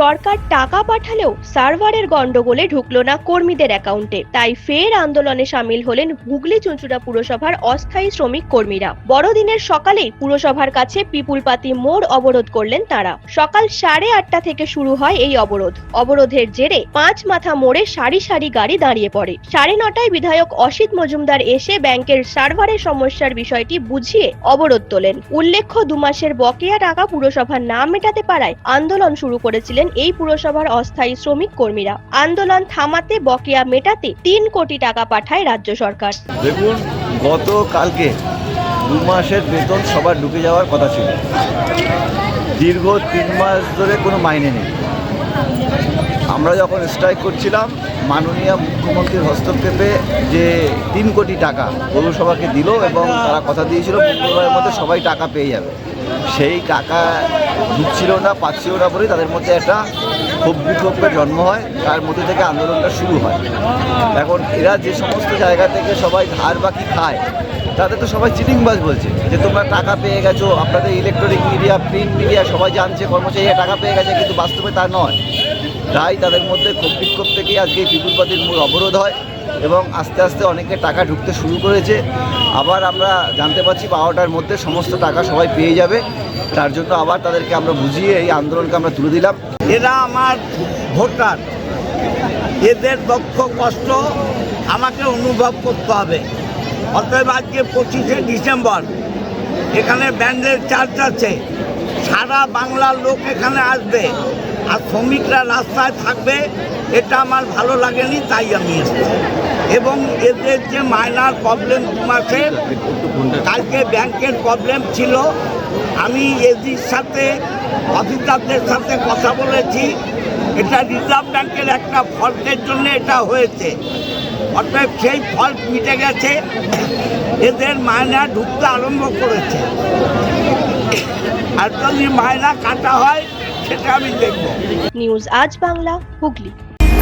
সরকার টাকা পাঠালেও সার্ভারের গন্ডগোলে ঢুকলো না কর্মীদের অ্যাকাউন্টে। তাই ফের আন্দোলনে সামিল হলেন হুগলি চুঁচুড়া পুরসভার অস্থায়ী শ্রমিক কর্মীরা। বড়দিনের সকালেই পুরসভার কাছে পিপুলপাতি মোড় অবরোধ করলেন তারা। সকাল সাড়ে আটটা থেকে শুরু হয় এই অবরোধ। অবরোধের জেরে পাঁচ মাথা মোড়ে সারি সারি গাড়ি দাঁড়িয়ে পড়ে। সাড়ে নটায় বিধায়ক অসিত মজুমদার এসে ব্যাংকের সার্ভারের সমস্যার বিষয়টি বুঝিয়ে অবরোধ তোলেন। উল্লেখ্য দু মাসের বকেয়া টাকা পুরসভা না মেটাতে পারায় আন্দোলন শুরু করেছিলেন এই পুরসভার অস্থায়ী শ্রমিক কর্মীরা। আন্দোলন থামাতে, বকেয়া মেটাতে তিন কোটি টাকা পাঠায় রাজ্য সরকার। দেখুন গত কালকে দু মাসের বেতন সবার ঢুকে যাওয়ার কথা ছিল। দীর্ঘ তিন মাস ধরে কোনো মাইনে নেই। আমরা যখন স্ট্রাইক করছিলাম, মাননীয় মুখ্যমন্ত্রীর হস্তক্ষেপে যে তিন কোটি টাকা পৌরসভাকে দিল এবং তারা কথা দিয়েছিল মঙ্গলবারের মধ্যে সবাই টাকা পেয়ে যাবে। সেই টাকা ঢুকছিল না পাচ্ছিল না বলেই তাদের মধ্যে একটা ক্ষোভ বিক্ষোভের জন্ম হয়, তার মধ্যে থেকে আন্দোলনটা শুরু হয়। এখন এরা যে সমস্ত জায়গা থেকে সবাই ধার বাকি খায়, তাদের তো সবাই চিটিংবাজ বলছে যে তোমরা টাকা পেয়ে গেছো, আপনাদের ইলেকট্রনিক মিডিয়া প্রিন্ট মিডিয়া সবাই জানছে, কর্মচারীরা টাকা পেয়ে গেছে, কিন্তু বাস্তবে তা নয়। তাই তাদের মধ্যে ক্ষোভ বিক্ষোভ থেকেই আজকে বিপুলপাতির মূল অবরোধ হয় এবং আস্তে আস্তে অনেকে টাকা ঢুকতে শুরু করেছে। আবার আমরা জানতে পারছি বারোটার মধ্যে সমস্ত টাকা সবাই পেয়ে যাবে। তার জন্য আবার তাদেরকে আমরা বুঝিয়ে এই আন্দোলনকে আমরা তুলে দিলাম। এরা আমার ভোটার। এদের দক্ষ, কষ্ট আমাকে অনুভব করতে হবে। অতএব আজকে পঁচিশে ডিসেম্বর, এখানে ব্যান্ডের চার্চ আছে। সারা বাংলার লোক এখানে আসবে আর শ্রমিকরা রাস্তায় থাকবে, এটা আমার ভালো লাগেনি, তাই আমি এসেছি। এবং এদের যে মাইনার প্রবলেম দু মাসের কালকে ব্যাংকের প্রবলেম ছিল। আমি এদের সাথে, অফিসারদের সাথে কথা বলেছি। এটা রিজার্ভ ব্যাংকের একটা ফল্টের জন্য এটা হয়েছে। অর্থাৎ সেই ফল্ট মিটে গেছে। এদের মায়না ঢুকতে আরম্ভ করেছে। আর যদি মায়না কাটা হয়, সেটা আমি দেখব। নিউজ আজ বাংলা, হুগলি।